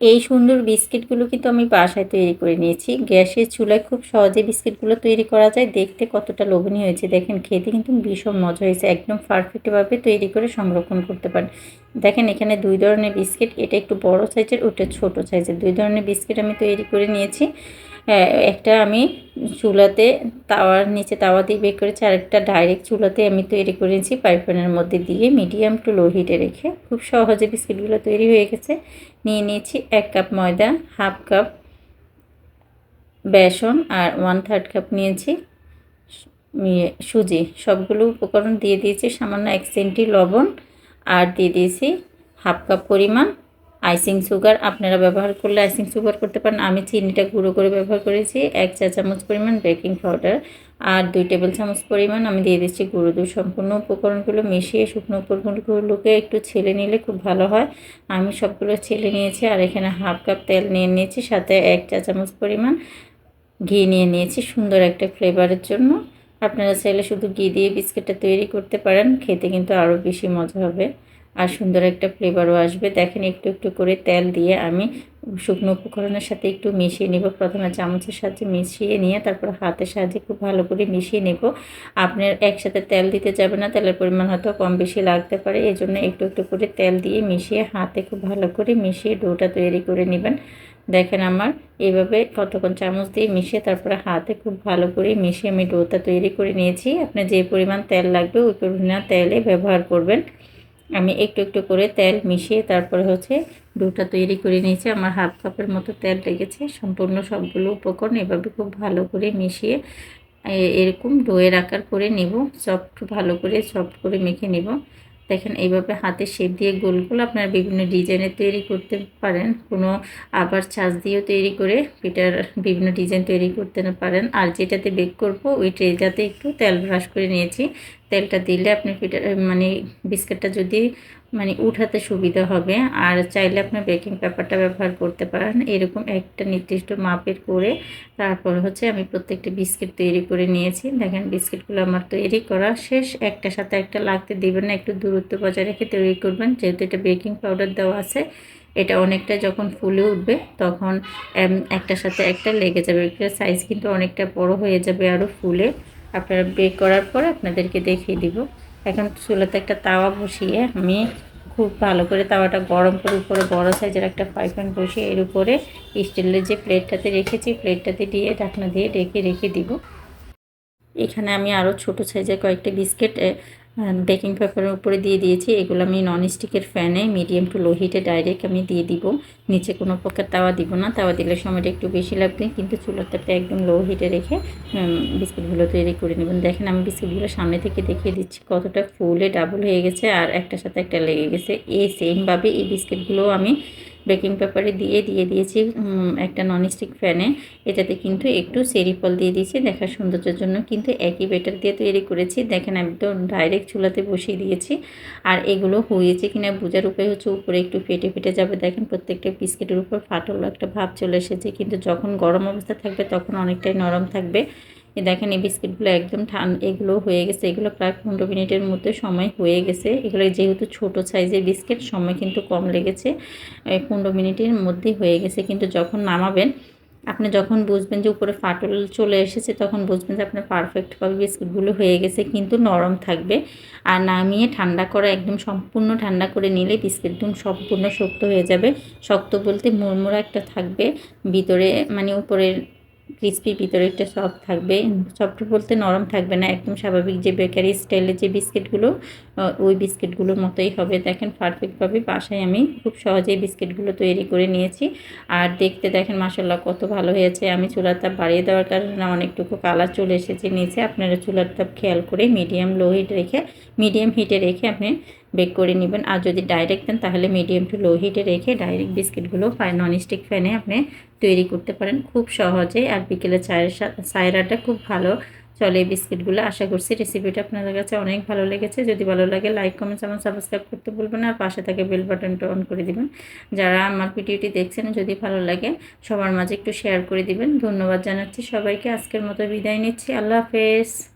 এই সুন্দর বিস্কিটগুলো কিন্তু আমি বাসায় তৈরি করে নিয়েছি। গ্যাসের চুলায় খুব সহজে বিস্কিটগুলো তৈরি করা যায়। দেখতে কতটা লোভনীয় হয়েছে দেখেন খেতে কিন্তু ভীষণ মজা হয়েছে। একদম পারফেক্টভাবে তৈরি করে সংরক্ষণ করতে পারেন। দেখেন এখানে দুই ধরনের বিস্কিট এটা একটু বড় সাইজের ওটা ছোট সাইজের দুই ধরনের বিস্কিট আমি তৈরি করে নিয়েছি। হ্যাঁ, একটা আমি চুলাতে তাওয়ার নিচে তাওয়া দিয়ে বের করেছি। আরেকটা ডাইরেক্ট চুলাতে আমি তৈরি করেছি পাইপনের মধ্যে দিয়ে মিডিয়াম টু লো হিটে রেখে। খুব সহজে বিস্কিটগুলো তৈরি হয়ে গেছে। নিয়ে নিয়েছি এক কাপ ময়দা হাফ কাপ বেসন আর ওয়ান থার্ড কাপ নিয়েছি সুজি। সবগুলো উপকরণ দিয়ে দিয়েছি। সামান্য এক সেন্টি লবণ আর দিয়ে দিয়েছি হাফ কাপ পরিমাণ আইসিং সুগার, আপনারা ব্যবহার করলে আইসিং সুগার করতে পারেন। আমি চিনিটা গুঁড়ো করে ব্যবহার করেছি, এক চা চামচ পরিমাণ বেকিং পাউডার আর দুই টেবিল চামচ পরিমাণ আমি দিয়ে দিচ্ছি গুঁড়ো দুধ। সম্পূর্ণ উপকরণগুলো মিশিয়ে শুকনো উপকরণগুলোকে একটু ছেলে নিলে খুব ভালো হয়। আমি সবগুলো ছেলে নিয়েছি আর এখানে হাফ কাপ তেল নিয়ে নিয়েছি, সাথে এক চা চামচ পরিমাণ ঘি নিয়ে নিয়েছি সুন্দর একটা ফ্লেভারের জন্য। আপনারা চাইলে শুধু ঘি দিয়ে বিস্কিটটা তৈরি করতে পারেন, খেতে কিন্তু আরও বেশি মজা হবে। আর সুন্দর একটা ফ্লেভারও আসবে। দেখেন একটু একটু করে তেল দিয়ে আমি শুকনো উপকরণের সাথে একটু মিশিয়ে নেব। প্রথমে চামচের সাহায্যে মিশিয়ে নিয়ে তারপর হাতের সাহায্যে খুব ভালো করে মিশিয়ে নেব। আপনার একসাথে তেল দিতে যাবে না, তেলের পরিমাণ হয়তো কম বেশি লাগতে পারে। এই জন্য একটু একটু করে তেল দিয়ে মিশিয়ে হাতে খুব ভালো করে মিশিয়ে ডোটা তৈরি করে নেবেন। দেখেন আমার এইভাবে কতক্ষণ চামচ দিয়ে মিশিয়ে তারপরে হাতে খুব ভালো করে মিশিয়ে আমি ডোটা তৈরি করে নিয়েছি। আপনার যে পরিমাণ তেল লাগবে ওই পরিমাণ তেলে ব্যবহার করবেন। আমি একটু একটু করে তেল মিশিয়ে তারপরে হচ্ছে ডোটা তৈরি করে নিয়েছি। আমার হাফ কাপের মতো তেল লেগেছে। সম্পূর্ণ সবগুলো উপকরণ এভাবে খুব ভালো করে মিশিয়ে এরকম ডোয়ের আকার করে নেব। সফট ভালো করে সফট করে মেখে নেব। দেখেন এইভাবে হাতে শেপ দিয়ে গোল গোল আপনারা বিভিন্ন ডিজাইনের তৈরি করতে পারেন। কোনো আবার ছাঁচ দিয়েও তৈরি করে পিঠার বিভিন্ন ডিজাইন তৈরি করতে পারেন। আর যেটাতে বেক করব, ওই ট্রেটাতে একটু তেল ব্রাশ করে নিয়েছি। তেলটা দিলে আপনি পিঠা মানে বিস্কিটটা যদি মানে উঠাতে সুবিধা হবে। আর চাইলে আপনার বেকিং পেপারটা ব্যবহার করতে পারেন। এরকম একটা নির্দিষ্ট মাপের করে তারপর হচ্ছে আমি প্রত্যেকটা বিস্কিট তৈরি করে নিয়েছি। দেখেন বিস্কিটগুলো আমার তৈরি করা শেষ। একটা সাথে একটা লাগতে দেবেন না, একটু দূরত্ব বজায় রেখে তৈরি করবেন। যেহেতু এটা বেকিং পাউডার দেওয়া আছে, এটা অনেকটা যখন ফুলে উঠবে তখন একটার সাথে একটা লেগে যাবে সাইজ কিন্তু অনেকটা বড় হয়ে যাবে আরও ফুলে। আপনারা বেক করার পর আপনাদেরকে দেখিয়ে দিব। এখন চুলাতে একটা তাওয়া বসিয়ে আমি খুব ভালো করে তাওয়াটা গরম করে উপরে বড় সাইজের একটা ফ্রাই প্যান বসিয়ে এর উপরে স্টিলের যে প্লেটটাতে রেখেছি, প্লেটটাতে দিয়ে ঢাকনা দিয়ে রেখে রেখে দিব। এখানে আমি আরও ছোট সাইজের কয়েকটা বিস্কিট বেকিং পেপারের উপরে দিয়ে দিয়েছি। এগুলো আমি ননস্টিকের ফ্যানে মিডিয়াম টু লো হিটে ডাইরেক্ট আমি দিয়ে দিব। নিচে কোনো প্রকার তাওয়া দিব না। তাওয়া দিলে সময়টা একটু বেশি লাগবে, কিন্তু চুলার তাপটা একদম লো হিটে রেখে বিস্কুটগুলো তৈরি করে নেবেন। দেখেন আমি বিস্কুটগুলো সামনে থেকে দেখিয়ে দিচ্ছি, কতটা ফুলে ডাবল হয়ে গেছে, আর একটার সাথে একটা লেগে গেছে। এই সেমভাবে এই বিস্কিটগুলো আমি বেকিং পেপারে দিয়ে দিয়ে দিয়েছি একটা ননস্টিক ফ্যানে এটাতে কিন্তু একটু সেরিফল দিয়ে দিয়েছি। দেখার সৌন্দর্যের জন্য কিন্তু একই বেটার দিয়ে তৈরি করেছি। দেখেন একদম ডাইরেক্ট চুলাতে বসিয়ে দিয়েছি। আর এগুলো হয়েছে কিনা বোঝার উপায় হচ্ছে উপরে একটু ফেটে ফেটে যাবে। দেখেন, প্রত্যেকটা বিস্কিটের উপর ফাটল একটা ভাব চলে এসেছে। কিন্তু যখন গরম অবস্থা থাকবে, তখন অনেকটাই নরম থাকবে। এই দেখেন এই বিস্কিটগুলো একদম ঠান, এগুলো হয়ে গেছে। এগুলো প্রায় পনেরো মিনিটের মধ্যে সময় হয়ে গেছে। এগুলো যেহেতু ছোট সাইজের বিস্কিট, সময় কিন্তু কম লেগেছে। পনেরো মিনিটের মধ্যেই হয়ে গেছে। কিন্তু যখন নামাবেন, আপনি যখন বুঝবেন যে উপরে ফাটল চলে এসেছে, তখন বুঝবেন যে আপনার পারফেক্টভাবে বিস্কুটগুলো হয়ে গেছে, কিন্তু নরম থাকবে। আর নামিয়ে ঠান্ডা করা, একদম সম্পূর্ণ ঠান্ডা করে নিলে বিস্কিট একদম সম্পূর্ণ শক্ত হয়ে যাবে। শক্ত বলতে মুড়মুড়া একটা থাকবে। ভিতরে মানে উপরের ক্রিসপি ভিতরে একটা সফট থাকবে। সফট বলতে নরম থাকবে না, একদম স্বাভাবিক যে বেকারি স্টাইলের যে বিস্কিটগুলো ওই বিস্কিটগুলোর মতোই হবে। দেখেন পারফেক্টভাবে বাসায় আমি খুব সহজেই বিস্কিটগুলো তৈরি করে নিয়েছি। আর দেখতে দেখেন মাসাল্লাহ কত ভালো হয়েছে। আমি চুলার তাপ বাড়িয়ে দেওয়ার কারণে অনেকটুকু কালার চলে এসেছে নিচে। আপনারা চুলার তাপ খেয়াল করে মিডিয়াম লো হিট রেখে, মিডিয়াম হিটে রেখে আপনি বেক করে নেবেন। আর যদি ডাইরেক্ট দেন, তাহলে মিডিয়াম টু লো হিটে রেখে ডাইরেক্ট বিস্কিটগুলো ননস্টিক ফ্যানে আপনি তৈরি করতে পারেন। খুব সহজে আর বিকেলে চায়ের সায়রাটা খুব ভালো চলে এই বিস্কিটগুলো। আশা করছি রেসিপিটা আপনাদের কাছে অনেক ভালো লেগেছে। যদি ভালো লাগে লাইক কমেন্টস আমার সাবস্ক্রাইব করতে বলবেন আর পাশে থাকে বেল বাটনটা অন করে দিবেন। যারা আমার ভিডিওটি দেখছেন, যদি ভালো লাগে, সবার মাঝে একটু শেয়ার করে দিবেন। ধন্যবাদ জানাচ্ছি সবাইকে। আজকের মতো বিদায় নিচ্ছি। আল্লাহ হাফেজ।